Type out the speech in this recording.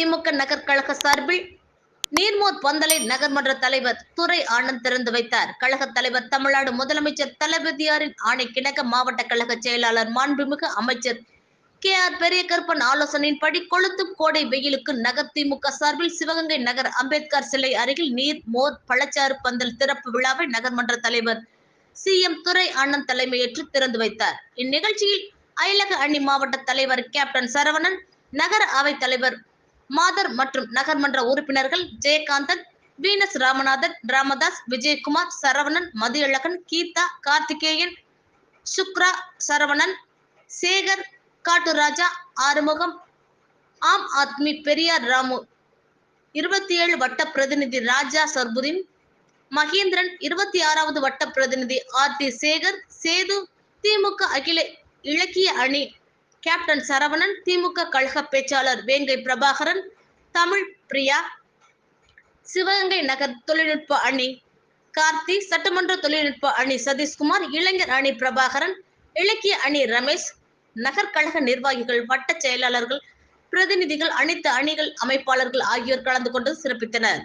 திமுக நகர்கழக சார்பில் நீர்மோர் பந்தலை நகர்மன்ற தலைவர் துரை ஆனந்த் திறந்து வைத்தார். கழக தலைவர் தமிழ்நாடு முதலமைச்சர் தளபதியாரின் ஆணை கிணக்க மாவட்ட கழக செயலாளர் மாண்புமிகு அமைச்சர் கே ஆர் பெரியகற்பன் ஆலோசனையின்படி கொளுத்தும் கோடை வெயிலுக்கு நகர் திமுக சார்பில் சிவகங்கை நகர் அம்பேத்கர் சிலை அருகில் நீர் மோர் பழச்சாறு பந்தல் திறப்பு விழாவை நகர்மன்ற தலைவர் சி எம் துரை ஆனந்த் தலைமையேற்று திறந்து வைத்தார். இந்நிகழ்ச்சியில் அயலக அணி மாவட்ட தலைவர் கேப்டன் சரவணன் நகர அவை தலைவர் மாதர் மற்றும் நகர்மன்ற உறுப்பினர்கள் ஜெயகாந்தன் வீனஸ் ராமநாதன் ராமதாஸ் விஜயகுமார் சரவணன் மதியழகன் கீதா கார்த்திகேயன் சுக்ரா சரவணன் சேகர் காட்டுராஜா ஆறுமுகம் ஆம் ஆத்மி பெரியார் ராமு. இருபத்தி ஏழு வட்ட பிரதிநிதி ராஜா சர்புதீன் மகேந்திரன் இருபத்தி ஆறாவது வட்ட பிரதிநிதி ஆர் டி சேகர் சேது திமுக அகில இலக்கிய அணி கேப்டன் சரவணன் திமுக கழக பேச்சாளர் வேங்கை பிரபாகரன் தமிழ் பிரியா சிவகங்கை நகர் தொழில்நுட்ப அணி கார்த்தி சட்டமன்ற தொழில்நுட்ப அணி சதீஷ்குமார் இளைஞர் அணி பிரபாகரன் இலக்கிய அணி ரமேஷ் நகர்கழக நிர்வாகிகள் வட்ட செயலாளர்கள் பிரதிநிதிகள் அனைத்து அணிகள் அமைப்பாளர்கள் ஆகியோர் கலந்து கொண்டு சிறப்பித்தனர்.